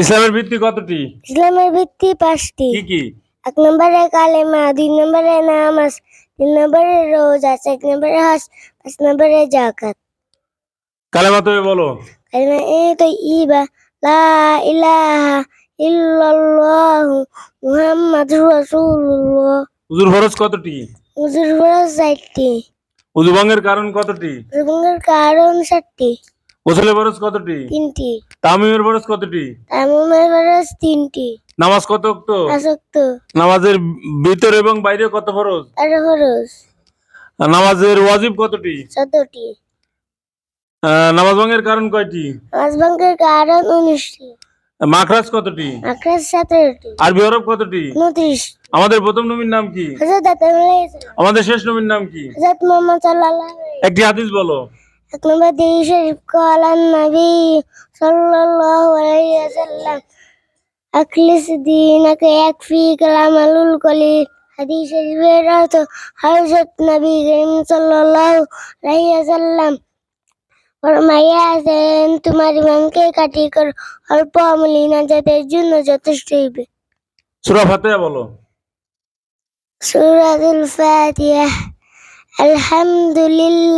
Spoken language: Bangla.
ইসলামের ভিত্তি কতটি? ইসলামের ভিত্তি পাঁচটি। কি কি? এক নম্বরে কালেমা দুই নম্বরে নামাজ তিন নম্বরে রোজা চার নম্বরে হাস পাঁচ নম্বরে জাকাত কালেমা তুমি বলো। কালেমা এ তো ইবা লা ইলাহা ইল্লাল্লাহু মুহাম্মাদুর রাসূলুল্লাহ। উজুর ফরজ কতটি? হুজুর ফরজ চারটি। উজু ভঙ্গের কারণ কতটি? রুবঙ্গের কারণ সাতটি গোসলের ফরজ কতটি? তিনটি। তামিমের ফরজ কতটি? তামুমের ফরজ তিনটি। নামাজ কত অক্ত আসক্ত নামাজের ভিতর এবং বাইরে কত ফরজ? আর ফরজ। নামাজের ওয়াজিব কতটি? চোদ্দটি। নামাজ ভঙ্গের কারণ কয়টি? মাঝভঙ্গের কারণ উনিশটি। মাখরাজ কতটি? আখরাজ সতেরোটি। আরবি হরফ কতটি? উনত্রিশ। আমাদের প্রথম নবীর নাম কি? হজরত আতাউল্লাহ আমাদের শেষ নবীর নাম কি? হজরত মোহাম্মদ সাল্লাল্লাহু একটি হাদিস বলো। এক নম্বর দেহি শরীফ কালান নবী সাল্লাল্লাহু আলাইহি ওয়াসাল্লাম আখলিস দীনকে ইয়াকফি কালামালুল কলিল হাদিস শরীফের অর্থ হযরত নবী করিম সাল্লাল্লাহু আলাইহি ওয়াসাল্লাম ফরমাইয়াছেন তোমার ইমানকে কাটি কর অল্প আমলি নাজাতের জন্য যথেষ্ট হইবে সূরা ফাতিহা বলো সূরাতুল ফাতিহা আলহামদুলিল্লাহি